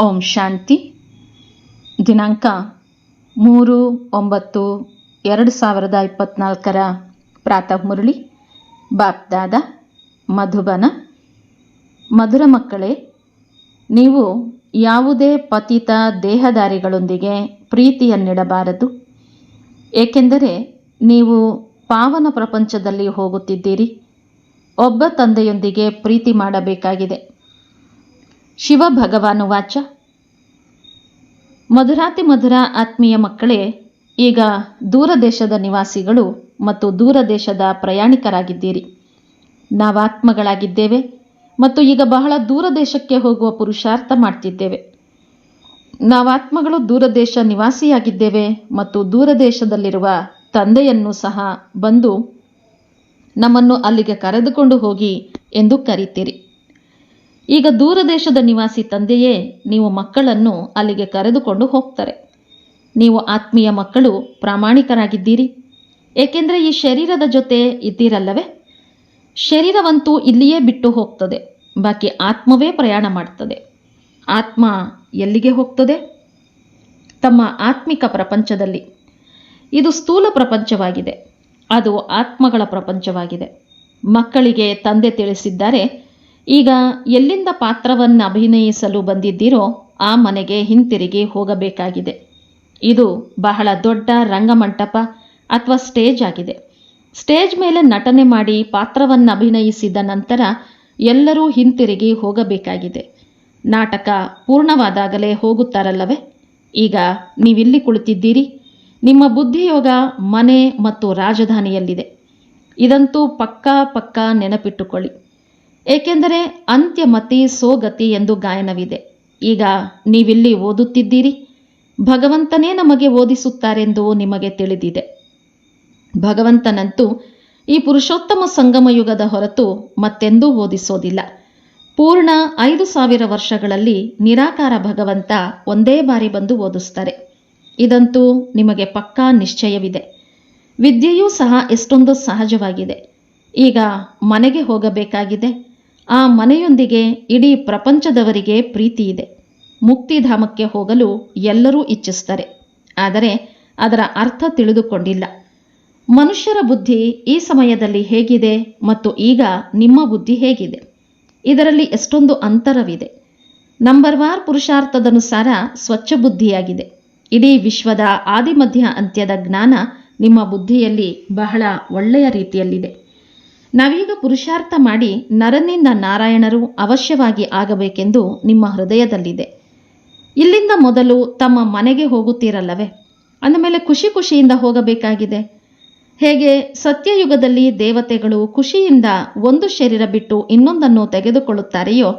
ಓಂ ಶಾಂತಿ. ದಿನಾಂಕ ಮೂರು ಒಂಬತ್ತು ಎರಡು ಸಾವಿರದ ಇಪ್ಪತ್ತ್ನಾಲ್ಕರ ಪ್ರಾತಃ ಮುರಳಿ. ಬಾಪ್ದಾದ ಮಧುಬನ. ಮಧುರ ಮಕ್ಕಳೇ, ನೀವು ಯಾವುದೇ ಪತಿತ ದೇಹದಾರಿಗಳೊಂದಿಗೆ ಪ್ರೀತಿಯನ್ನಿಡಬಾರದು. ಏಕೆಂದರೆ ನೀವು ಪಾವನ ಪ್ರಪಂಚದಲ್ಲಿ ಹೋಗುತ್ತಿದ್ದೀರಿ. ಒಬ್ಬ ತಂದೆಯೊಂದಿಗೆ ಪ್ರೀತಿ ಮಾಡಬೇಕಾಗಿದೆ. ಶಿವ ಭಗವಾನು ವಾಚ. ಮಧುರಾತಿ ಮಧುರ ಆತ್ಮೀಯ ಮಕ್ಕಳೇ, ಈಗ ದೂರ ದೇಶದ ನಿವಾಸಿಗಳು ಮತ್ತು ದೂರ ದೇಶದ ಪ್ರಯಾಣಿಕರಾಗಿದ್ದೀರಿ. ನಾವಾತ್ಮಗಳಾಗಿದ್ದೇವೆ ಮತ್ತು ಈಗ ಬಹಳ ದೂರ ದೇಶಕ್ಕೆ ಹೋಗುವ ಪುರುಷಾರ್ಥ ಮಾಡ್ತಿದ್ದೇವೆ. ನಾವಾತ್ಮಗಳು ದೂರ ದೇಶ ನಿವಾಸಿಯಾಗಿದ್ದೇವೆ ಮತ್ತು ದೂರ ದೇಶದಲ್ಲಿರುವ ತಂದೆಯನ್ನು ಸಹ ಬಂದು ನಮ್ಮನ್ನು ಅಲ್ಲಿಗೆ ಕರೆದುಕೊಂಡು ಹೋಗಿ ಎಂದು ಕರೀತೀರಿ. ಈಗ ದೂರ ದೇಶದ ನಿವಾಸಿ ತಂದೆಯೇ, ನೀವು ಮಕ್ಕಳನ್ನು ಅಲ್ಲಿಗೆ ಕರೆದುಕೊಂಡು ಹೋಗ್ತಾರೆ. ನೀವು ಆತ್ಮೀಯ ಮಕ್ಕಳು ಪ್ರಾಮಾಣಿಕರಾಗಿದ್ದೀರಿ. ಏಕೆಂದರೆ ಈ ಶರೀರದ ಜೊತೆ ಇದ್ದೀರಲ್ಲವೇ? ಶರೀರವಂತೂ ಇಲ್ಲಿಯೇ ಬಿಟ್ಟು ಹೋಗ್ತದೆ, ಬಾಕಿ ಆತ್ಮವೇ ಪ್ರಯಾಣ ಮಾಡ್ತದೆ. ಆತ್ಮ ಎಲ್ಲಿಗೆ ಹೋಗ್ತದೆ? ತಮ್ಮ ಆತ್ಮಿಕ ಪ್ರಪಂಚದಲ್ಲಿ. ಇದು ಸ್ಥೂಲ ಪ್ರಪಂಚವಾಗಿದೆ, ಅದು ಆತ್ಮಗಳ ಪ್ರಪಂಚವಾಗಿದೆ. ಮಕ್ಕಳಿಗೆ ತಂದೆ ತಿಳಿಸಿದ್ದಾರೆ ಈಗ ಎಲ್ಲಿಂದ ಪಾತ್ರವನ್ನು ಅಭಿನಯಿಸಲು ಬಂದಿದ್ದೀರೋ ಆ ಮನೆಗೆ ಹಿಂತಿರುಗಿ ಹೋಗಬೇಕಾಗಿದೆ. ಇದು ಬಹಳ ದೊಡ್ಡ ರಂಗಮಂಟಪ ಅಥವಾ ಸ್ಟೇಜ್ ಆಗಿದೆ. ಸ್ಟೇಜ್ ಮೇಲೆ ನಟನೆ ಮಾಡಿ ಪಾತ್ರವನ್ನು ಅಭಿನಯಿಸಿದ ನಂತರ ಎಲ್ಲರೂ ಹಿಂತಿರುಗಿ ಹೋಗಬೇಕಾಗಿದೆ. ನಾಟಕ ಪೂರ್ಣವಾದಾಗಲೇ ಹೋಗುತ್ತಾರಲ್ಲವೇ? ಈಗ ನೀವಿಲ್ಲಿ ಕುಳಿತಿದ್ದೀರಿ. ನಿಮ್ಮ ಬುದ್ಧಿಯೋಗ ಮನೆ ಮತ್ತು ರಾಜಧಾನಿಯಲ್ಲಿದೆ. ಇದಂತೂ ಪಕ್ಕಾ ಪಕ್ಕಾ ನೆನಪಿಟ್ಟುಕೊಳ್ಳಿ. ಏಕೆಂದರೆ ಅಂತ್ಯಮತಿ ಸೋಗತಿ ಎಂದು ಗಾಯನವಿದೆ. ಈಗ ನೀವಿಲ್ಲಿ ಓದುತ್ತಿದ್ದೀರಿ? ಭಗವಂತನೇ ನಮಗೆ ಓದಿಸುತ್ತಾರೆಂದು ನಿಮಗೆ ತಿಳಿದಿದೆ. ಭಗವಂತನಂತೂ ಈ ಪುರುಷೋತ್ತಮ ಸಂಗಮ ಯುಗದ ಹೊರತು ಮತ್ತೆಂದೂ ಓದಿಸೋದಿಲ್ಲ. ಪೂರ್ಣ ಐದು ಸಾವಿರ ವರ್ಷಗಳಲ್ಲಿ ನಿರಾಕಾರ ಭಗವಂತ ಒಂದೇ ಬಾರಿ ಬಂದು ಓದಿಸ್ತಾರೆ. ಇದಂತೂ ನಿಮಗೆ ಪಕ್ಕಾ ನಿಶ್ಚಯವಿದೆ. ವಿದ್ಯೆಯೂ ಸಹ ಎಷ್ಟೊಂದು ಸಹಜವಾಗಿದೆ. ಈಗ ಮನೆಗೆ ಹೋಗಬೇಕಾಗಿದೆ. ಆ ಮನೆಯೊಂದಿಗೆ ಇಡೀ ಪ್ರಪಂಚದವರಿಗೆ ಪ್ರೀತಿ ಇದೆ ಮುಕ್ತಿಧಾಮಕ್ಕೆ ಹೋಗಲು ಎಲ್ಲರೂ ಇಚ್ಛಿಸ್ತಾರೆ ಆದರೆ ಅದರ ಅರ್ಥ ತಿಳಿದುಕೊಂಡಿಲ್ಲ. ಮನುಷ್ಯರ ಬುದ್ಧಿ ಈ ಸಮಯದಲ್ಲಿ ಹೇಗಿದೆ ಮತ್ತು ಈಗ ನಿಮ್ಮ ಬುದ್ಧಿ ಹೇಗಿದೆ? ಇದರಲ್ಲಿ ಎಷ್ಟೊಂದು ಅಂತರವಿದೆ. ನಂಬರ್ ವಾರ್ ಪುರುಷಾರ್ಥದನುಸಾರ ಸ್ವಚ್ಛ ಬುದ್ಧಿಯಾಗಿದೆ. ಇಡೀ ವಿಶ್ವದ ಆದಿಮಧ್ಯ ಅಂತ್ಯದ ಜ್ಞಾನ ನಿಮ್ಮ ಬುದ್ಧಿಯಲ್ಲಿ ಬಹಳ ಒಳ್ಳೆಯ ರೀತಿಯಲ್ಲಿದೆ. ನಾವೀಗ ಪುರುಷಾರ್ಥ ಮಾಡಿ ನರನಿಂದ ನಾರಾಯಣರು ಅವಶ್ಯವಾಗಿ ಆಗಬೇಕೆಂದು ನಿಮ್ಮ ಹೃದಯದಲ್ಲಿದೆ. ಇಲ್ಲಿಂದ ಮೊದಲು ತಮ್ಮ ಮನೆಗೆ ಹೋಗುತ್ತೀರಲ್ಲವೇ? ಅಂದಮೇಲೆ ಖುಷಿ ಖುಷಿಯಿಂದ ಹೋಗಬೇಕಾಗಿದೆ. ಹೇಗೆ? ಸತ್ಯಯುಗದಲ್ಲಿ ದೇವತೆಗಳು ಖುಷಿಯಿಂದ ಒಂದು ಶರೀರ ಬಿಟ್ಟು ಇನ್ನೊಂದನ್ನು ತೆಗೆದುಕೊಳ್ಳುತ್ತಾರೆಯೋ,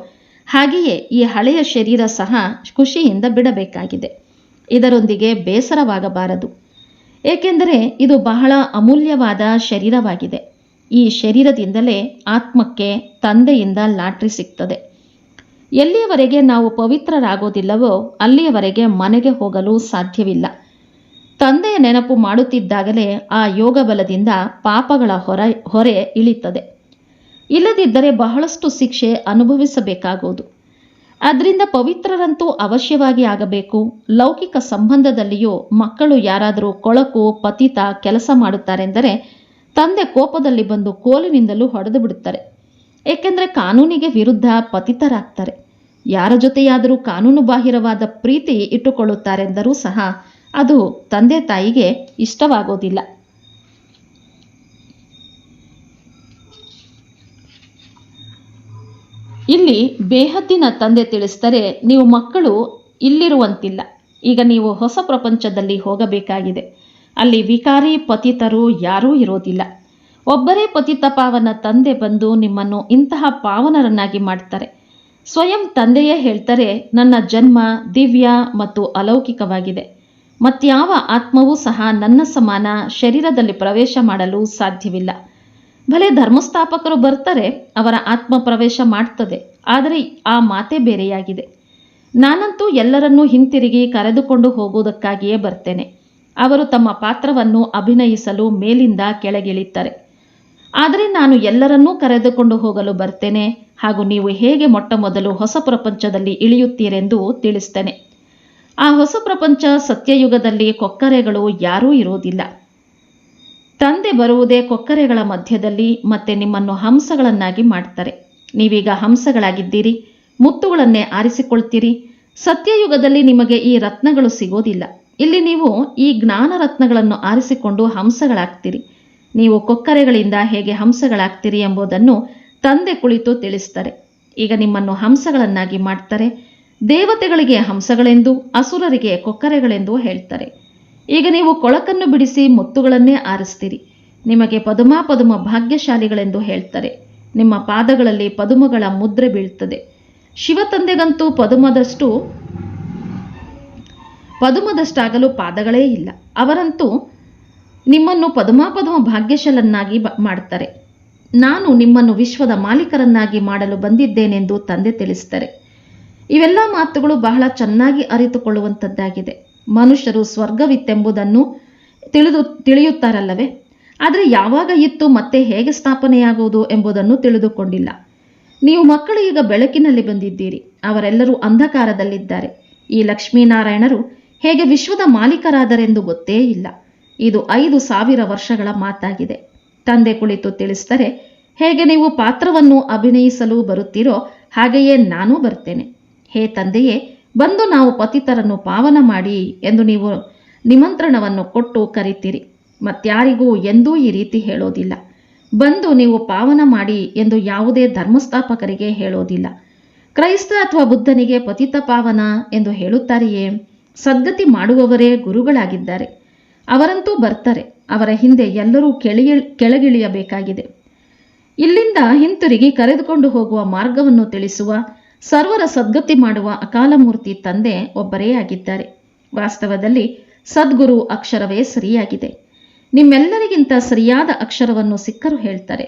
ಹಾಗೆಯೇ ಈ ಹಳೆಯ ಶರೀರ ಸಹ ಖುಷಿಯಿಂದ ಬಿಡಬೇಕಾಗಿದೆ. ಇದರೊಂದಿಗೆ ಬೇಸರವಾಗಬಾರದು. ಏಕೆಂದರೆ ಇದು ಬಹಳ ಅಮೂಲ್ಯವಾದ ಶರೀರವಾಗಿದೆ. ಈ ಶರೀರದಿಂದಲೇ ಆತ್ಮಕ್ಕೆ ತಂದೆಯಿಂದ ಲಾಟ್ರಿ ಸಿಗ್ತದೆ. ಎಲ್ಲಿಯವರೆಗೆ ನಾವು ಪವಿತ್ರರಾಗೋದಿಲ್ಲವೋ ಅಲ್ಲಿಯವರೆಗೆ ಮನೆಗೆ ಹೋಗಲು ಸಾಧ್ಯವಿಲ್ಲ. ತಂದೆಯ ನೆನಪು ಮಾಡುತ್ತಿದ್ದಾಗಲೇ ಆ ಯೋಗ ಬಲದಿಂದ ಪಾಪಗಳ ಹೊರ, ಹೊರೆ ಇಳಿತದೆ. ಇಲ್ಲದಿದ್ದರೆ ಬಹಳಷ್ಟು ಶಿಕ್ಷೆ ಅನುಭವಿಸಬೇಕಾಗುವುದು. ಅದರಿಂದ ಪವಿತ್ರರಂತೂ ಅವಶ್ಯವಾಗಿ ಆಗಬೇಕು. ಲೌಕಿಕ ಸಂಬಂಧದಲ್ಲಿಯೂ ಮಕ್ಕಳು ಯಾರಾದರೂ ಕೊಳಕು, ಪತಿತ ಕೆಲಸ ಮಾಡುತ್ತಾರೆಂದರೆ ತಂದೆ ಕೋಪದಲ್ಲಿ ಬಂದು ಕೋಲಿನಿಂದಲೂ ಹೊಡೆದು ಬಿಡುತ್ತಾರೆ. ಏಕೆಂದರೆ ಕಾನೂನಿಗೆ ವಿರುದ್ಧ ಪತಿತರಾಗ್ತಾರೆ. ಯಾರ ಜೊತೆಯಾದರೂ ಕಾನೂನು ಬಾಹಿರವಾದ ಪ್ರೀತಿ ಇಟ್ಟುಕೊಳ್ಳುತ್ತಾರೆಂದರೂ ಸಹ ಅದು ತಂದೆ ತಾಯಿಗೆ ಇಷ್ಟವಾಗೋದಿಲ್ಲ. ಇಲ್ಲಿ ಬೇಹದ್ದಿನ ತಂದೆ ತಿಳಿಸಿದರೆ ನೀವು ಮಕ್ಕಳು ಇಲ್ಲಿರುವಂತಿಲ್ಲ. ಈಗ ನೀವು ಹೊಸ ಪ್ರಪಂಚದಲ್ಲಿ ಹೋಗಬೇಕಾಗಿದೆ. ಅಲ್ಲಿ ವಿಕಾರಿ ಪತಿತರು ಯಾರೂ ಇರೋದಿಲ್ಲ. ಒಬ್ಬರೇ ಪತಿತ ಪಾವನ ತಂದೆ ಬಂದು ನಿಮ್ಮನ್ನು ಇಂತಹ ಪಾವನರನ್ನಾಗಿ ಮಾಡ್ತಾರೆ. ಸ್ವಯಂ ತಂದೆಯೇ ಹೇಳ್ತಾರೆ, ನನ್ನ ಜನ್ಮ ದಿವ್ಯ ಮತ್ತು ಅಲೌಕಿಕವಾಗಿದೆ. ಮತ್ಯಾವ ಆತ್ಮವೂ ಸಹ ನನ್ನ ಸಮಾನ ಶರೀರದಲ್ಲಿ ಪ್ರವೇಶ ಮಾಡಲು ಸಾಧ್ಯವಿಲ್ಲ. ಭಲೆ ಧರ್ಮಸ್ಥಾಪಕರು ಬರ್ತಾರೆ, ಅವರ ಆತ್ಮ ಪ್ರವೇಶ ಮಾಡ್ತದೆ, ಆದರೆ ಆ ಮಾತೆ ಬೇರೆಯಾಗಿದೆ. ನಾನಂತೂ ಎಲ್ಲರನ್ನೂ ಹಿಂತಿರುಗಿ ಕರೆದುಕೊಂಡು ಹೋಗುವುದಕ್ಕಾಗಿಯೇ ಬರ್ತೇನೆ. ಅವರು ತಮ್ಮ ಪಾತ್ರವನ್ನು ಅಭಿನಯಿಸಲು ಮೇಲಿಂದ ಕೆಳಗಿಳಿತಾರೆ ಆದರೆ ನಾನು ಎಲ್ಲರನ್ನೂ ಕರೆದುಕೊಂಡು ಹೋಗಲು ಬರ್ತೇನೆ ಹಾಗೂ ನೀವು ಹೇಗೆ ಮೊಟ್ಟ ಮೊದಲು ಹೊಸ ಪ್ರಪಂಚದಲ್ಲಿ ಇಳಿಯುತ್ತೀರೆಂದು ತಿಳಿಸ್ತೇನೆ. ಆ ಹೊಸ ಪ್ರಪಂಚ ಸತ್ಯಯುಗದಲ್ಲಿ ಕೊಕ್ಕರೆಗಳು ಯಾರೂ ಇರುವುದಿಲ್ಲ. ತಂದೆ ಬರುವುದೇ ಕೊಕ್ಕರೆಗಳ ಮಧ್ಯದಲ್ಲಿ ಮತ್ತೆ ನಿಮ್ಮನ್ನು ಹಂಸಗಳನ್ನಾಗಿ ಮಾಡ್ತಾರೆ. ನೀವೀಗ ಹಂಸಗಳಾಗಿದ್ದೀರಿ, ಮುತ್ತುಗಳನ್ನೇ ಆರಿಸಿಕೊಳ್ತೀರಿ. ಸತ್ಯಯುಗದಲ್ಲಿ ನಿಮಗೆ ಈ ರತ್ನಗಳು ಸಿಗೋದಿಲ್ಲ. ಇಲ್ಲಿ ನೀವು ಈ ಜ್ಞಾನ ರತ್ನಗಳನ್ನು ಆರಿಸಿಕೊಂಡು ಹಂಸಗಳಾಗ್ತೀರಿ. ನೀವು ಕೊಕ್ಕರೆಗಳಿಂದ ಹೇಗೆ ಹಂಸಗಳಾಗ್ತೀರಿ ಎಂಬುದನ್ನು ತಂದೆ ಕುಳಿತು ತಿಳಿಸ್ತಾರೆ. ಈಗ ನಿಮ್ಮನ್ನು ಹಂಸಗಳನ್ನಾಗಿ ಮಾಡ್ತಾರೆ. ದೇವತೆಗಳಿಗೆ ಹಂಸಗಳೆಂದು, ಅಸುರರಿಗೆ ಕೊಕ್ಕರೆಗಳೆಂದು ಹೇಳ್ತಾರೆ. ಈಗ ನೀವು ಕೊಳಕನ್ನು ಬಿಡಿಸಿ ಮುತ್ತುಗಳನ್ನೇ ಆರಿಸ್ತೀರಿ. ನಿಮಗೆ ಪದುಮ ಪದುಮ ಭಾಗ್ಯಶಾಲಿಗಳೆಂದು ಹೇಳ್ತಾರೆ. ನಿಮ್ಮ ಪಾದಗಳಲ್ಲಿ ಪದುಮಗಳ ಮುದ್ರೆ ಬೀಳ್ತದೆ. ಶಿವತಂದೆಗಂತೂ ಪದುಮದಷ್ಟು ಪದುಮದಷ್ಟಾಗಲು ಪಾದಗಳೇ ಇಲ್ಲ. ಅವರಂತೂ ನಿಮ್ಮನ್ನು ಪದುಮಾಪದುಮ ಭಾಗ್ಯಶಲನ್ನಾಗಿ ಮಾಡ್ತಾರೆ ನಾನು ನಿಮ್ಮನ್ನು ವಿಶ್ವದ ಮಾಲೀಕರನ್ನಾಗಿ ಮಾಡಲು ಬಂದಿದ್ದೇನೆಂದು ತಂದೆ ತಿಳಿಸ್ತಾರೆ ಇವೆಲ್ಲ ಮಾತುಗಳು ಬಹಳ ಚೆನ್ನಾಗಿ ಅರಿತುಕೊಳ್ಳುವಂಥದ್ದಾಗಿದೆ. ಮನುಷ್ಯರು ಸ್ವರ್ಗವಿತ್ತೆಂಬುದನ್ನು ತಿಳಿದು ತಿಳಿಯುತ್ತಾರಲ್ಲವೇ? ಆದರೆ ಯಾವಾಗ ಇತ್ತು ಮತ್ತೆ ಹೇಗೆ ಸ್ಥಾಪನೆಯಾಗುವುದು ಎಂಬುದನ್ನು ತಿಳಿದುಕೊಂಡಿಲ್ಲ. ನೀವು ಮಕ್ಕಳು ಈಗ ಬೆಳಕಿನಲ್ಲಿ ಬಂದಿದ್ದೀರಿ. ಅವರೆಲ್ಲರೂ ಅಂಧಕಾರದಲ್ಲಿದ್ದಾರೆ. ಈ ಲಕ್ಷ್ಮೀನಾರಾಯಣರು ಹೇಗೆ ವಿಶ್ವದ ಮಾಲೀಕರಾದರೆಂದು ಗೊತ್ತೇ ಇಲ್ಲ. ಇದು ಐದು ಸಾವಿರ ವರ್ಷಗಳ ಮಾತಾಗಿದೆ. ತಂದೆ ಕುಳಿತು ತಿಳಿಸಿದರೆ, ಹೇಗೆ ನೀವು ಪಾತ್ರವನ್ನು ಅಭಿನಯಿಸಲು ಬರುತ್ತೀರೋ ಹಾಗೆಯೇ ನಾನೂ ಬರ್ತೇನೆ. ಹೇ ತಂದೆಯೇ, ಬಂದು ನಾವು ಪತಿತರನ್ನು ಪಾವನ ಮಾಡಿ ಎಂದು ನೀವು ನಿಮಂತ್ರಣವನ್ನು ಕೊಟ್ಟು ಕರಿತೀರಿ. ಮತ್ಯಾರಿಗೂ ಎಂದೂ ಈ ರೀತಿ ಹೇಳೋದಿಲ್ಲ. ಬಂದು ನೀವು ಪಾವನ ಮಾಡಿ ಎಂದು ಯಾವುದೇ ಧರ್ಮಸ್ಥಾಪಕರಿಗೆ ಹೇಳೋದಿಲ್ಲ. ಕ್ರೈಸ್ತ ಅಥವಾ ಬುದ್ಧನಿಗೆ ಪತಿತ ಪಾವನ ಎಂದು ಹೇಳುತ್ತಾರೆಯೇ? ಸದ್ಗತಿ ಮಾಡುವವರೇ ಗುರುಗಳಾಗಿದ್ದಾರೆ. ಅವರಂತೂ ಬರ್ತಾರೆ. ಅವರ ಹಿಂದೆ ಎಲ್ಲರೂ ಕೆಳಗಿ ಕೆಳಗಿಳಿಯಬೇಕಾಗಿದೆ. ಇಲ್ಲಿಂದ ಹಿಂತಿರುಗಿ ಕರೆದುಕೊಂಡು ಹೋಗುವ ಮಾರ್ಗವನ್ನು ತಿಳಿಸುವ, ಸರ್ವರ ಸದ್ಗತಿ ಮಾಡುವ ಅಕಾಲಮೂರ್ತಿ ತಂದೆ ಒಬ್ಬರೇ ಆಗಿದ್ದಾರೆ. ವಾಸ್ತವದಲ್ಲಿ ಸದ್ಗುರು ಅಕ್ಷರವೇ ಸರಿಯಾಗಿದೆ. ನಿಮ್ಮೆಲ್ಲರಿಗಿಂತ ಸರಿಯಾದ ಅಕ್ಷರವನ್ನು ಸಿಕ್ಕರು ಹೇಳ್ತಾರೆ.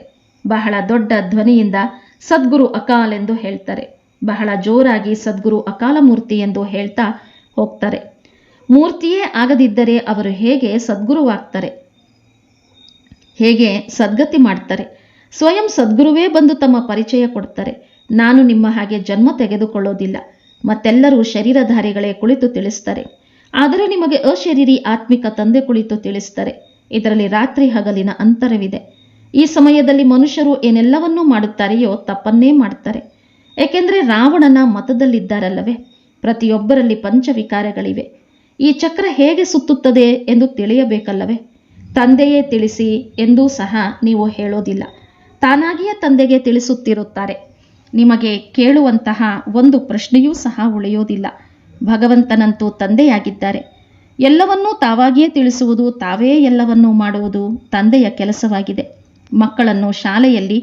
ಬಹಳ ದೊಡ್ಡ ಧ್ವನಿಯಿಂದ ಸದ್ಗುರು ಅಕಾಲ್ ಎಂದು ಹೇಳ್ತಾರೆ. ಬಹಳ ಜೋರಾಗಿ ಸದ್ಗುರು ಅಕಾಲಮೂರ್ತಿ ಎಂದು ಹೇಳ್ತಾ ಹೋಗ್ತಾರೆ. ಮೂರ್ತಿಯೇ ಆಗದಿದ್ದರೆ ಅವರು ಹೇಗೆ ಸದ್ಗುರುವಾಗ್ತಾರೆ? ಹೇಗೆ ಸದ್ಗತಿ ಮಾಡ್ತಾರೆ? ಸ್ವಯಂ ಸದ್ಗುರುವೇ ಬಂದು ತಮ್ಮ ಪರಿಚಯ ಕೊಡ್ತಾರೆ. ನಾನು ನಿಮ್ಮ ಹಾಗೆ ಜನ್ಮ ತೆಗೆದುಕೊಳ್ಳೋದಿಲ್ಲ. ಮತ್ತೆಲ್ಲರೂ ಶರೀರಧಾರಿಗಳೇ ಕುಳಿತು ತಿಳಿಸ್ತಾರೆ. ಆದರೆ ನಿಮಗೆ ಅಶರೀರಿ ಆತ್ಮಿಕ ತಂದೆ ಕುಳಿತು ತಿಳಿಸ್ತಾರೆ. ಇದರಲ್ಲಿ ರಾತ್ರಿ ಹಗಲಿನ ಅಂತರವಿದೆ. ಈ ಸಮಯದಲ್ಲಿ ಮನುಷ್ಯರು ಏನೆಲ್ಲವನ್ನೂ ಮಾಡುತ್ತಾರೆಯೋ ತಪ್ಪನ್ನೇ ಮಾಡ್ತಾರೆ. ಏಕೆಂದರೆ ರಾವಣನ ಮತದಲ್ಲಿದ್ದಾರಲ್ಲವೇ? ಪ್ರತಿಯೊಬ್ಬರಲ್ಲಿ ಪಂಚವಿಕಾರಗಳಿವೆ. ಈ ಚಕ್ರ ಹೇಗೆ ಸುತ್ತುತ್ತದೆ ಎಂದು ತಿಳಿಯಬೇಕಲ್ಲವೇ? ತಂದೆಯೇ ತಿಳಿಸಿ ಎಂದೂ ಸಹ ನೀವು ಹೇಳೋದಿಲ್ಲ. ತಾನಾಗಿಯೇ ತಂದೆಗೆ ತಿಳಿಸುತ್ತಿರುತ್ತಾರೆ. ನಿಮಗೆ ಕೇಳುವಂತಹ ಒಂದು ಪ್ರಶ್ನೆಯೂ ಸಹ ಉಳಿಯೋದಿಲ್ಲ. ಭಗವಂತನಂತೂ ತಂದೆಯಾಗಿದ್ದಾರೆ. ಎಲ್ಲವನ್ನೂ ತಾವಾಗಿಯೇ ತಿಳಿಸುವುದು, ತಾವೇ ಎಲ್ಲವನ್ನೂ ಮಾಡುವುದು ತಂದೆಯ ಕೆಲಸವಾಗಿದೆ. ಮಕ್ಕಳನ್ನು ಶಾಲೆಯಲ್ಲಿ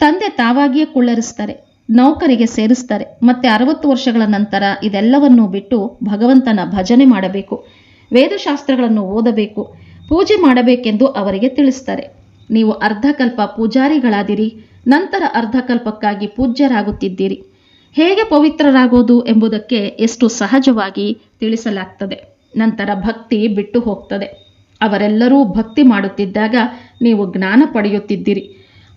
ತಂದೆ ತಾವಾಗಿಯೇ ಕುಳ್ಳರಿಸ್ತಾರೆ. ನೌಕರಿಗೆ ಸೇರಿಸ್ತಾರೆ. ಮತ್ತೆ ಅರವತ್ತು ವರ್ಷಗಳ ನಂತರ ಇದೆಲ್ಲವನ್ನೂ ಬಿಟ್ಟು ಭಗವಂತನ ಭಜನೆ ಮಾಡಬೇಕು. ವೇದಶಾಸ್ತ್ರಗಳನ್ನು ಓದಬೇಕು. ಪೂಜೆ ಮಾಡಬೇಕೆಂದು ಅವರಿಗೆ ತಿಳಿಸ್ತಾರೆ. ನೀವು ಅರ್ಧಕಲ್ಪ ಪೂಜಾರಿಗಳಾದಿರಿ, ನಂತರ ಅರ್ಧಕಲ್ಪಕ್ಕಾಗಿ ಪೂಜ್ಯರಾಗುತ್ತಿದ್ದೀರಿ. ಹೇಗೆ ಪವಿತ್ರರಾಗೋದು ಎಂಬುದಕ್ಕೆ ಎಷ್ಟು ಸಹಜವಾಗಿ ತಿಳಿಸಲಾಗ್ತದೆ. ನಂತರ ಭಕ್ತಿ ಬಿಟ್ಟು ಹೋಗ್ತದೆ. ಅವರೆಲ್ಲರೂ ಭಕ್ತಿ ಮಾಡುತ್ತಿದ್ದಾಗ ನೀವು ಜ್ಞಾನ ಪಡೆಯುತ್ತಿದ್ದೀರಿ.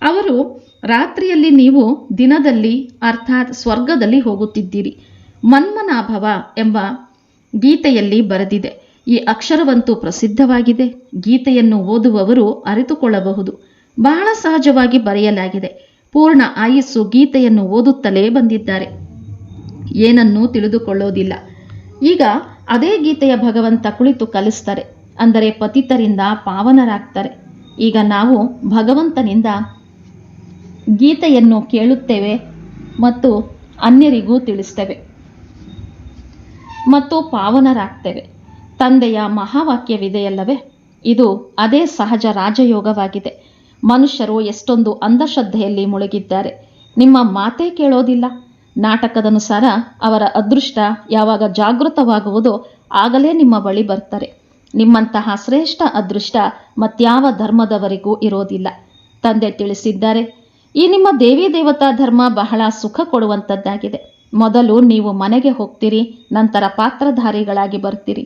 ಅವರು ರಾತ್ರಿಯಲ್ಲಿ ನೀವು ದಿನದಲ್ಲಿ, ಅರ್ಥಾತ್ ಸ್ವರ್ಗದಲ್ಲಿ ಹೋಗುತ್ತಿದ್ದೀರಿ. ಮನ್ಮನಾಭವ ಎಂಬ ಗೀತೆಯಲ್ಲಿ ಬರೆದಿದೆ. ಈ ಅಕ್ಷರವಂತೂ ಪ್ರಸಿದ್ಧವಾಗಿದೆ. ಗೀತೆಯನ್ನು ಓದುವವರು ಅರಿತುಕೊಳ್ಳಬಹುದು. ಬಹಳ ಸಹಜವಾಗಿ ಬರೆಯಲಾಗಿದೆ. ಪೂರ್ಣ ಆಯಸ್ಸು ಗೀತೆಯನ್ನು ಓದುತ್ತಲೇ ಬಂದಿದ್ದಾರೆ. ಏನನ್ನೂ ತಿಳಿದುಕೊಳ್ಳೋದಿಲ್ಲ. ಈಗ ಅದೇ ಗೀತೆಯ ಭಗವಂತ ಕುಳಿತು ಕಲಿಸ್ತಾರೆ. ಅಂದರೆ ಪತಿತರಿಂದ ಪಾವನರಾಗ್ತಾರೆ. ಈಗ ನಾವು ಭಗವಂತನಿಂದ ಗೀತೆಯನ್ನು ಕೇಳುತ್ತೇವೆ ಮತ್ತು ಅನ್ಯರಿಗೂ ತಿಳಿಸ್ತೇವೆ. ಮತ್ತು ಪಾವನರಾಗ್ತೇವೆ. ತಂದೆಯ ಮಹಾವಾಕ್ಯವಿದೆಯಲ್ಲವೇ? ಇದು ಅದೇ ಸಹಜ ರಾಜಯೋಗವಾಗಿದೆ. ಮನುಷ್ಯರು ಎಷ್ಟೊಂದು ಅಂಧಶ್ರದ್ಧೆಯಲ್ಲಿ ಮುಳುಗಿದ್ದಾರೆ. ನಿಮ್ಮ ಮಾತೇ ಕೇಳೋದಿಲ್ಲ. ನಾಟಕದನುಸಾರ ಅವರ ಅದೃಷ್ಟ ಯಾವಾಗ ಜಾಗೃತವಾಗುವುದೋ ಆಗಲೇ ನಿಮ್ಮ ಬಳಿ ಬರ್ತಾರೆ ನಿಮ್ಮಂತಹ ಶ್ರೇಷ್ಠ ಅದೃಷ್ಟ ಮತ್ಯಾವ ಧರ್ಮದವರಿಗೂ ಇರೋದಿಲ್ಲ. ತಂದೆ ತಿಳಿಸಿದ್ದಾರೆ ಈ ನಿಮ್ಮ ದೇವಿ ದೇವತಾ ಧರ್ಮ ಬಹಳ ಸುಖ ಕೊಡುವಂಥದ್ದಾಗಿದೆ ಮೊದಲು ನೀವು ಮನೆಗೆ ಹೋಗ್ತೀರಿ, ನಂತರ ಪಾತ್ರಧಾರಿಗಳಾಗಿ ಬರ್ತೀರಿ.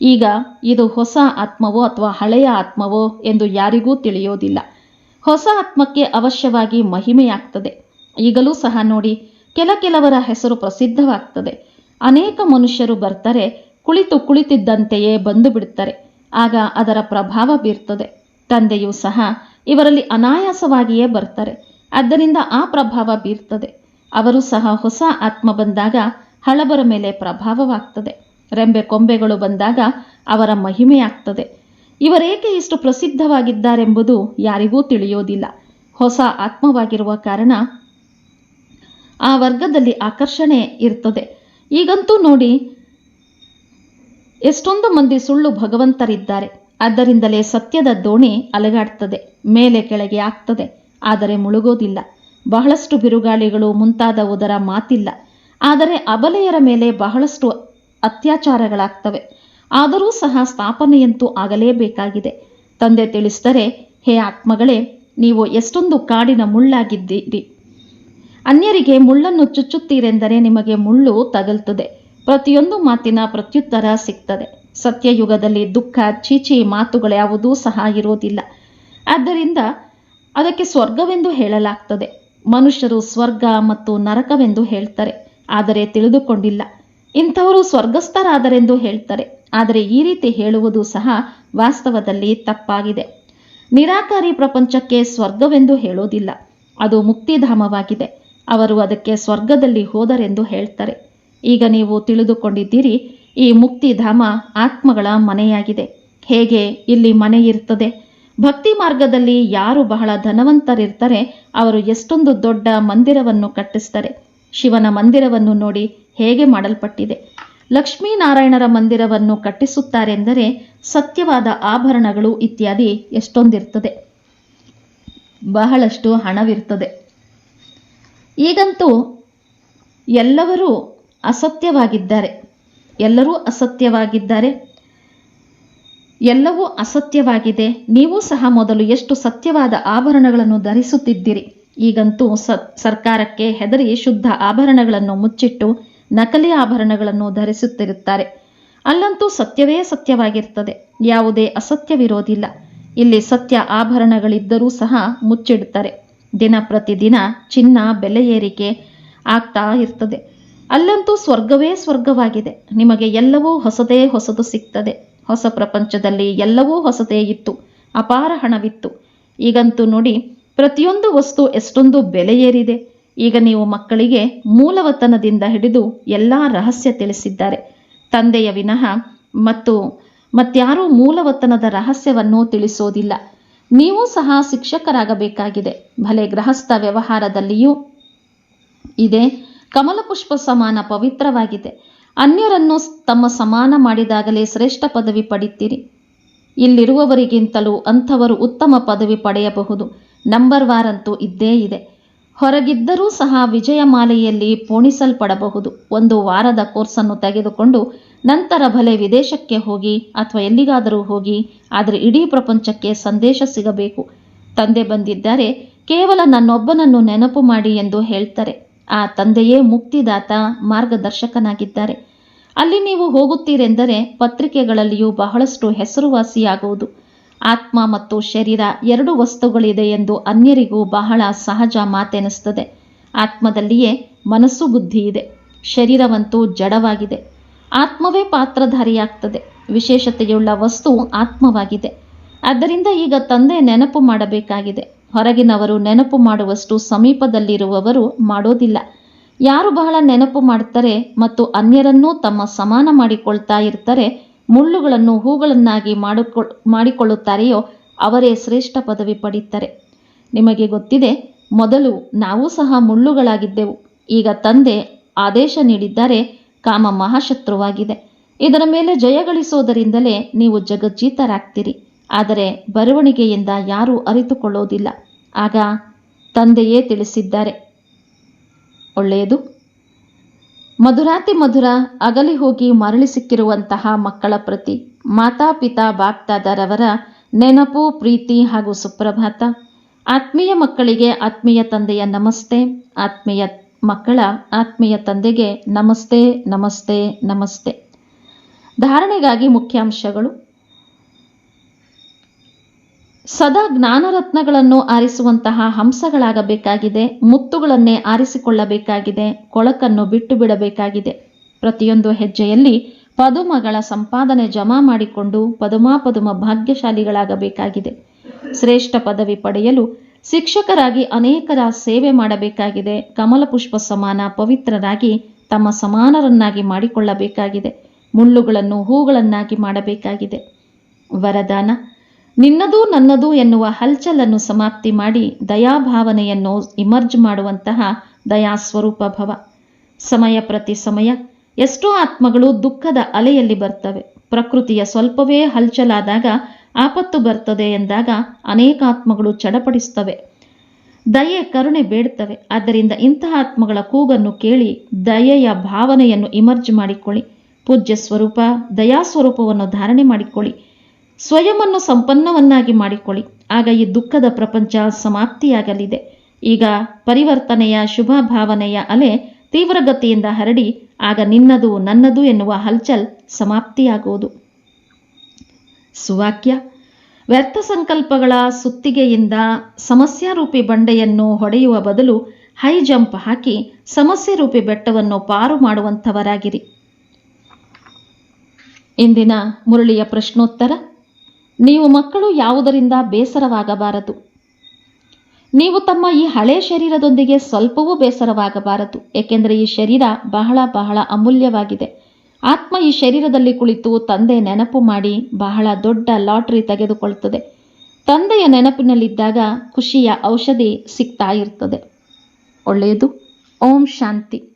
ಈಗ ಇದು ಹೊಸ ಆತ್ಮವೋ ಅಥವಾ ಹಳೆಯ ಆತ್ಮವೋ ಎಂದು ಯಾರಿಗೂ ತಿಳಿಯೋದಿಲ್ಲ. ಹೊಸ ಆತ್ಮಕ್ಕೆ ಅವಶ್ಯವಾಗಿ ಮಹಿಮೆಯಾಗ್ತದೆ. ಈಗಲೂ ಸಹ ನೋಡಿ, ಕೆಲ ಕೆಲವರ ಹೆಸರು ಪ್ರಸಿದ್ಧವಾಗ್ತದೆ. ಅನೇಕ ಮನುಷ್ಯರು ಬರ್ತಾರೆ, ಕುಳಿತು ಕುಳಿತಿದ್ದಂತೆಯೇ ಬಂದು ಬಿಡುತ್ತಾರೆ ಆಗ ಅದರ ಪ್ರಭಾವ ಬೀರ್ತದೆ. ತಂದೆಯೂ ಸಹ ಇವರಲ್ಲಿ ಅನಾಯಾಸವಾಗಿಯೇ ಬರ್ತಾರೆ. ಆದ್ದರಿಂದ ಆ ಪ್ರಭಾವ ಬೀರ್ತದೆ. ಅವರು ಸಹ ಹೊಸ ಆತ್ಮ ಬಂದಾಗ ಹಳಬರ ಮೇಲೆ ಪ್ರಭಾವವಾಗ್ತದೆ. ರೆಂಬೆ ಕೊಂಬೆಗಳು ಬಂದಾಗ ಅವರ ಮಹಿಮೆಯಾಗ್ತದೆ. ಇವರೇಕೆ ಇಷ್ಟು ಪ್ರಸಿದ್ಧವಾಗಿದ್ದಾರೆಂಬುದು ಯಾರಿಗೂ ತಿಳಿಯೋದಿಲ್ಲ. ಹೊಸ ಆತ್ಮವಾಗಿರುವ ಕಾರಣ ಆ ವರ್ಗದಲ್ಲಿ ಆಕರ್ಷಣೆ ಇರ್ತದೆ. ಈಗಂತೂ ನೋಡಿ, ಎಷ್ಟೊಂದು ಮಂದಿ ಸುಳ್ಳು ಭಗವಂತರಿದ್ದಾರೆ. ಆದ್ದರಿಂದಲೇ ಸತ್ಯದ ದೋಣಿ ಅಲಗಾಡ್ತದೆ. ಮೇಲೆ ಕೆಳಗೆ ಆಗ್ತದೆ. ಆದರೆ ಮುಳುಗೋದಿಲ್ಲ. ಬಹಳಷ್ಟು ಬಿರುಗಾಳಿಗಳು ಮುಂತಾದವುದರ ಮಾತಿಲ್ಲ. ಆದರೆ ಅಬಲೆಯರ ಮೇಲೆ ಬಹಳಷ್ಟು ಅತ್ಯಾಚಾರಗಳಾಗ್ತವೆ. ಆದರೂ ಸಹ ಸ್ಥಾಪನೆಯಂತೂ ಆಗಲೇಬೇಕಾಗಿದೆ. ತಂದೆ ತಿಳಿಸಿದರೆ, ಹೇ ಆತ್ಮಗಳೇ, ನೀವು ಎಷ್ಟೊಂದು ಕಾಡಿನ ಮುಳ್ಳಾಗಿದ್ದೀರಿ. ಅನ್ಯರಿಗೆ ಮುಳ್ಳನ್ನು ಚುಚ್ಚುತ್ತೀರೆಂದರೆ ನಿಮಗೆ ಮುಳ್ಳು ತಗಲ್ತದೆ. ಪ್ರತಿಯೊಂದು ಮಾತಿನ ಪ್ರತ್ಯುತ್ತರ ಸಿಗ್ತದೆ. ಸತ್ಯಯುಗದಲ್ಲಿ ದುಃಖ, ಚೀಚಿ ಮಾತುಗಳ್ಯಾವುದೂ ಸಹ ಇರೋದಿಲ್ಲ ಆದ್ದರಿಂದ ಅದಕ್ಕೆ ಸ್ವರ್ಗವೆಂದು ಹೇಳಲಾಗ್ತದೆ. ಮನುಷ್ಯರು ಸ್ವರ್ಗ ಮತ್ತು ನರಕವೆಂದು ಹೇಳ್ತಾರೆ. ಆದರೆ ತಿಳಿದುಕೊಂಡಿಲ್ಲ. ಇಂಥವರು ಸ್ವರ್ಗಸ್ಥರಾದರೆಂದು ಹೇಳ್ತಾರೆ. ಆದರೆ ಈ ರೀತಿ ಹೇಳುವುದು ಸಹ ವಾಸ್ತವದಲ್ಲಿ ತಪ್ಪಾಗಿದೆ. ನಿರಾಕಾರಿ ಪ್ರಪಂಚಕ್ಕೆ ಸ್ವರ್ಗವೆಂದು ಹೇಳೋದಿಲ್ಲ. ಅದು ಮುಕ್ತಿಧಾಮವಾಗಿದೆ. ಅವರು ಅದಕ್ಕೆ ಸ್ವರ್ಗದಲ್ಲಿ ಹೋದರೆಂದು ಹೇಳ್ತಾರೆ. ಈಗ ನೀವು ತಿಳಿದುಕೊಂಡಿದ್ದೀರಿ, ಈ ಮುಕ್ತಿಧಾಮ ಆತ್ಮಗಳ ಮನೆಯಾಗಿದೆ. ಹೇಗೆ ಇಲ್ಲಿ ಮನೆ ಇರ್ತದೆ? ಭಕ್ತಿ ಮಾರ್ಗದಲ್ಲಿ ಯಾರು ಬಹಳ ಧನವಂತರಿರ್ತಾರೆ, ಅವರು ಎಷ್ಟೊಂದು ದೊಡ್ಡ ಮಂದಿರವನ್ನು ಕಟ್ಟಿಸ್ತಾರೆ. ಶಿವನ ಮಂದಿರವನ್ನು ನೋಡಿ ಹೇಗೆ ಮಾಡಲ್ಪಟ್ಟಿದೆ. ಲಕ್ಷ್ಮೀನಾರಾಯಣರ ಮಂದಿರವನ್ನು ಕಟ್ಟಿಸುತ್ತಾರೆಂದರೆ ಸತ್ಯವಾದ ಆಭರಣಗಳು ಇತ್ಯಾದಿ ಎಷ್ಟೊಂದಿರ್ತದೆ. ಬಹಳಷ್ಟು ಹಣವಿರ್ತದೆ. ಈಗಂತೂ ಎಲ್ಲವರೂ ಅಸತ್ಯವಾಗಿದ್ದಾರೆ. ಎಲ್ಲರೂ ಅಸತ್ಯವಾಗಿದ್ದಾರೆ. ಎಲ್ಲವೂ ಅಸತ್ಯವಾಗಿದೆ. ನೀವು ಸಹ ಮೊದಲು ಎಷ್ಟು ಸತ್ಯವಾದ ಆಭರಣಗಳನ್ನು ಧರಿಸುತ್ತಿದ್ದಿರಿ. ಈಗಂತೂ ಸ, ಸರ್ಕಾರಕ್ಕೆ ಹೆದರಿ ಶುದ್ಧ ಆಭರಣಗಳನ್ನು ಮುಚ್ಚಿಟ್ಟು ನಕಲಿ ಆಭರಣಗಳನ್ನು ಧರಿಸುತ್ತಿರುತ್ತಾರೆ. ಅಲ್ಲಂತೂ ಸತ್ಯವೇ ಸತ್ಯವಾಗಿರ್ತದೆ. ಯಾವುದೇ ಅಸತ್ಯವಿರೋದಿಲ್ಲ ಇಲ್ಲಿ ಸತ್ಯ ಆಭರಣಗಳಿದ್ದರೂ ಸಹ ಮುಚ್ಚಿಡುತ್ತಾರೆ. ದಿನ ಪ್ರತಿದಿನ ಚಿನ್ನ ಬೆಲೆ ಏರಿಕೆ ಆಗ್ತಾ ಇರ್ತದೆ. ಅಲ್ಲಂತೂ ಸ್ವರ್ಗವೇ ಸ್ವರ್ಗವಾಗಿದೆ. ನಿಮಗೆ ಎಲ್ಲವೂ ಹೊಸದೇ ಹೊಸದು ಸಿಗ್ತದೆ. ಹೊಸ ಪ್ರಪಂಚದಲ್ಲಿ ಎಲ್ಲವೂ ಹೊಸದೇ ಇತ್ತು, ಅಪಾರ ಹಣವಿತ್ತು. ಈಗಂತೂ ನೋಡಿ, ಪ್ರತಿಯೊಂದು ವಸ್ತು ಎಷ್ಟೊಂದು ಬೆಲೆ ಏರಿದೆ. ಈಗ ನೀವು ಮಕ್ಕಳಿಗೆ ಮೂಲವತನದಿಂದ ಹಿಡಿದು ಎಲ್ಲ ರಹಸ್ಯ ತಿಳಿಸಿದ್ದಾರೆ. ತಂದೆಯ ವಿನಃ ಮತ್ತು ಮತ್ಯಾರೂ ಮೂಲವತನದ ರಹಸ್ಯವನ್ನು ತಿಳಿಸೋದಿಲ್ಲ. ನೀವು ಸಹ ಶಿಕ್ಷಕರಾಗಬೇಕಾಗಿದೆ. ಭಲೆ ಗೃಹಸ್ಥ ವ್ಯವಹಾರದಲ್ಲಿಯೂ ಇದೆ. ಕಮಲಪುಷ್ಪ ಸಮಾನ ಪವಿತ್ರವಾಗಿದೆ. ಅನ್ಯರನ್ನು ತಮ್ಮ ಸಮಾನ ಮಾಡಿದಾಗಲೇ ಶ್ರೇಷ್ಠ ಪದವಿ ಪಡಿತೀರಿ. ಇಲ್ಲಿರುವವರಿಗಿಂತಲೂ ಅಂಥವರು ಉತ್ತಮ ಪದವಿ ಪಡೆಯಬಹುದು. ನಂಬರ್ ವಾರ್ ಅಂತೂ ಇದ್ದೇ ಇದೆ. ಹೊರಗಿದ್ದರೂ ಸಹ ವಿಜಯಮಾಲೆಯಲ್ಲಿ ಪೋಣಿಸಲ್ಪಡಬಹುದು. ಒಂದು ವಾರದ ಕೋರ್ಸನ್ನು ತೆಗೆದುಕೊಂಡು ನಂತರ ಭಲೆ ವಿದೇಶಕ್ಕೆ ಹೋಗಿ ಅಥವಾ ಎಲ್ಲಿಗಾದರೂ ಹೋಗಿ, ಆದರೆ ಇಡೀ ಪ್ರಪಂಚಕ್ಕೆ ಸಂದೇಶ ಸಿಗಬೇಕು. ತಂದೆ ಬಂದಿದ್ದಾರೆ. ಕೇವಲ ನನ್ನೊಬ್ಬನನ್ನು ನೆನಪು ಮಾಡಿ ಎಂದು ಹೇಳ್ತಾರೆ. ಆ ತಂದೆಯೇ ಮುಕ್ತಿದಾತ, ಮಾರ್ಗದರ್ಶಕನಾಗಿದ್ದಾರೆ. ಅಲ್ಲಿ ನೀವು ಹೋಗುತ್ತೀರೆಂದರೆ ಪತ್ರಿಕೆಗಳಲ್ಲಿಯೂ ಬಹಳಷ್ಟು ಹೆಸರುವಾಸಿಯಾಗುವುದು. ಆತ್ಮ ಮತ್ತು ಶರೀರ ಎರಡು ವಸ್ತುಗಳಿದೆ ಎಂದು ಅನ್ಯರಿಗೂ ಬಹಳ ಸಹಜ ಮಾತೆನಿಸ್ತದೆ ಆತ್ಮದಲ್ಲಿಯೇ ಮನಸ್ಸು ಬುದ್ಧಿ ಇದೆ ಶರೀರವಂತೂ ಜಡವಾಗಿದೆ. ಆತ್ಮವೇ ಪಾತ್ರಧಾರಿಯಾಗ್ತದೆ. ವಿಶೇಷತೆಯುಳ್ಳ ವಸ್ತು ಆತ್ಮವಾಗಿದೆ. ಆದ್ದರಿಂದ ಈಗ ತಂದೆ ನೆನಪು ಮಾಡಬೇಕಾಗಿದೆ. ಹೊರಗಿನವರು ನೆನಪು ಮಾಡುವಷ್ಟು ಸಮೀಪದಲ್ಲಿರುವವರು ಮಾಡೋದಿಲ್ಲ. ಯಾರು ಬಹಳ ನೆನಪು ಮಾಡ್ತಾರೆ ಮತ್ತು ಅನ್ಯರನ್ನೂ ತಮ್ಮ ಸಮಾನ ಮಾಡಿಕೊಳ್ತಾ ಇರ್ತಾರೆ ಮುಳ್ಳುಗಳನ್ನು ಹೂಗಳನ್ನಾಗಿ ಮಾಡಿಕೊ ಮಾಡಿಕೊಳ್ಳುತ್ತಾರೆಯೋ ಅವರೇ ಶ್ರೇಷ್ಠ ಪದವಿ ಪಡೀತಾರೆ. ನಿಮಗೆ ಗೊತ್ತಿದೆ, ಮೊದಲು ನಾವು ಸಹ ಮುಳ್ಳುಗಳಾಗಿದ್ದೆವು. ಈಗ ತಂದೆ ಆದೇಶ ನೀಡಿದ್ದಾರೆ, ಕಾಮ ಮಹಾಶತ್ರುವಾಗಿದೆ. ಇದರ ಮೇಲೆ ಜಯಗಳಿಸೋದರಿಂದಲೇ ನೀವು ಜಗಜ್ಜೀತರಾಗ್ತೀರಿ. ಆದರೆ ಬರವಣಿಗೆಯಿಂದ ಯಾರೂ ಅರಿತುಕೊಳ್ಳೋದಿಲ್ಲ ಆಗ ತಂದೆಯೇ ತಿಳಿಸಿದ್ದಾರೆ ಒಳ್ಳೆಯದು? ಮಧುರಾತಿ ಮಧುರ ಅಗಲಿ ಹೋಗಿ ಮರಳಿ ಸಿಕ್ಕಿರುವಂತಹ ಮಕ್ಕಳ ಪ್ರತಿ ಮಾತಾಪಿತಾ ಬಾಪ್ತಾದರವರ ನೆನಪು, ಪ್ರೀತಿ ಹಾಗೂ ಸುಪ್ರಭಾತ. ಆತ್ಮೀಯ ಮಕ್ಕಳಿಗೆ ಆತ್ಮೀಯ ತಂದೆಯ ನಮಸ್ತೆ, ಆತ್ಮೀಯ ಮಕ್ಕಳ ಆತ್ಮೀಯ ತಂದೆಗೆ ನಮಸ್ತೆ ನಮಸ್ತೆ ನಮಸ್ತೆ. ಧಾರಣೆಗಾಗಿ ಮುಖ್ಯಾಂಶಗಳು. ಸದಾ ಜ್ಞಾನರತ್ನಗಳನ್ನು ಆರಿಸುವಂತಹ ಹಂಸಗಳಾಗಬೇಕಾಗಿದೆ, ಮುತ್ತುಗಳನ್ನೇ ಆರಿಸಿಕೊಳ್ಳಬೇಕಾಗಿದೆ, ಕೊಳಕನ್ನು ಬಿಟ್ಟು ಬಿಡಬೇಕಾಗಿದೆ ಪ್ರತಿಯೊಂದು ಹೆಜ್ಜೆಯಲ್ಲಿ ಪದುಮಗಳ ಸಂಪಾದನೆ ಜಮಾ ಮಾಡಿಕೊಂಡು ಪದುಮಾಪದುಮ ಭಾಗ್ಯಶಾಲಿಗಳಾಗಬೇಕಾಗಿದೆ. ಶ್ರೇಷ್ಠ ಪದವಿ ಪಡೆಯಲು ಶಿಕ್ಷಕರಾಗಿ ಅನೇಕರ ಸೇವೆ ಮಾಡಬೇಕಾಗಿದೆ. ಕಮಲ ಪುಷ್ಪ ಸಮಾನ ಪವಿತ್ರರಾಗಿ ತಮ್ಮ ಸಮಾನರನ್ನಾಗಿ ಮಾಡಿಕೊಳ್ಳಬೇಕಾಗಿದೆ. ಮುಳ್ಳುಗಳನ್ನು ಹೂಗಳನ್ನಾಗಿ ಮಾಡಬೇಕಾಗಿದೆ. ವರದಾನ ನಿನ್ನದು ನನ್ನದು ಎನ್ನುವ ಹಲ್ಚಲನ್ನು ಸಮಾಪ್ತಿ ಮಾಡಿ ದಯಾಭಾವನೆಯನ್ನು ಇಮರ್ಜ್ ಮಾಡುವಂತಹ ದಯಾ ಸ್ವರೂಪ ಭವ. ಸಮಯ ಪ್ರತಿ ಸಮಯ ಎಷ್ಟೋ ಆತ್ಮಗಳು ದುಃಖದ ಅಲೆಯಲ್ಲಿ ಬರ್ತವೆ. ಪ್ರಕೃತಿಯ ಸ್ವಲ್ಪವೇ ಹಲ್ಚಲಾದಾಗ ಆಪತ್ತು ಬರ್ತದೆ ಎಂದಾಗ ಅನೇಕ ಆತ್ಮಗಳು ಚಡಪಡಿಸ್ತವೆ ದಯೆ, ಕರುಣೆ ಬೇಡ್ತವೆ ಆದ್ದರಿಂದ ಇಂತಹ ಆತ್ಮಗಳ ಕೂಗನ್ನು ಕೇಳಿ ದಯೆಯ ಭಾವನೆಯನ್ನು ಇಮರ್ಜ್ ಮಾಡಿಕೊಳ್ಳಿ. ಪೂಜ್ಯ ಸ್ವರೂಪ ದಯಾ ಸ್ವರೂಪವನ್ನು ಧಾರಣೆ ಮಾಡಿಕೊಳ್ಳಿ. ಸ್ವಯಂವನ್ನು ಸಂಪನ್ನವನ್ನಾಗಿ ಮಾಡಿಕೊಳ್ಳಿ. ಆಗ ಈ ದುಃಖದ ಪ್ರಪಂಚ ಸಮಾಪ್ತಿಯಾಗಲಿದೆ. ಈಗ ಪರಿವರ್ತನೆಯ ಶುಭ ಭಾವನೆಯ ಅಲೆ ತೀವ್ರಗತಿಯಿಂದ ಹರಡಿ, ಆಗ ನಿನ್ನದು ನನ್ನದು ಎನ್ನುವ ಹಲ್ಚಲ್ ಸಮಾಪ್ತಿಯಾಗುವುದು. ಸುವಾಕ್ಯ. ವ್ಯರ್ಥ ಸಂಕಲ್ಪಗಳ ಸುತ್ತಿಗೆಯಿಂದ ಸಮಸ್ಯಾರೂಪಿ ಬಂಡೆಯನ್ನು ಹೊಡೆಯುವ ಬದಲು ಹೈ ಜಂಪ್ ಹಾಕಿ ಸಮಸ್ಯೆ ರೂಪಿ ಬೆಟ್ಟವನ್ನು ಪಾರು ಮಾಡುವಂಥವರಾಗಿರಿ. ಇಂದಿನ ಮುರಳಿಯ ಪ್ರಶ್ನೋತ್ತರ. ನೀವು ಮಕ್ಕಳು ಯಾವುದರಿಂದ ಬೇಸರವಾಗಬಾರದು? ನೀವು ತಮ್ಮ ಈ ಹಳೆ ಶರೀರದೊಂದಿಗೆ ಸ್ವಲ್ಪವೂ ಬೇಸರವಾಗಬಾರದು, ಏಕೆಂದರೆ ಈ ಶರೀರ ಬಹಳ ಬಹಳ ಅಮೂಲ್ಯವಾಗಿದೆ. ಆತ್ಮ ಈ ಶರೀರದಲ್ಲಿ ಕುಳಿತು ತಂದೆ ನೆನಪು ಮಾಡಿ ಬಹಳ ದೊಡ್ಡ ಲಾಟ್ರಿ ತೆಗೆದುಕೊಳ್ಳುತ್ತದೆ. ತಂದೆಯ ನೆನಪಿನಲ್ಲಿದ್ದಾಗ ಖುಷಿಯ ಔಷಧಿ ಸಿಗ್ತಾ ಇರ್ತದೆ. ಒಳ್ಳೆಯದು. ಓಂ ಶಾಂತಿ.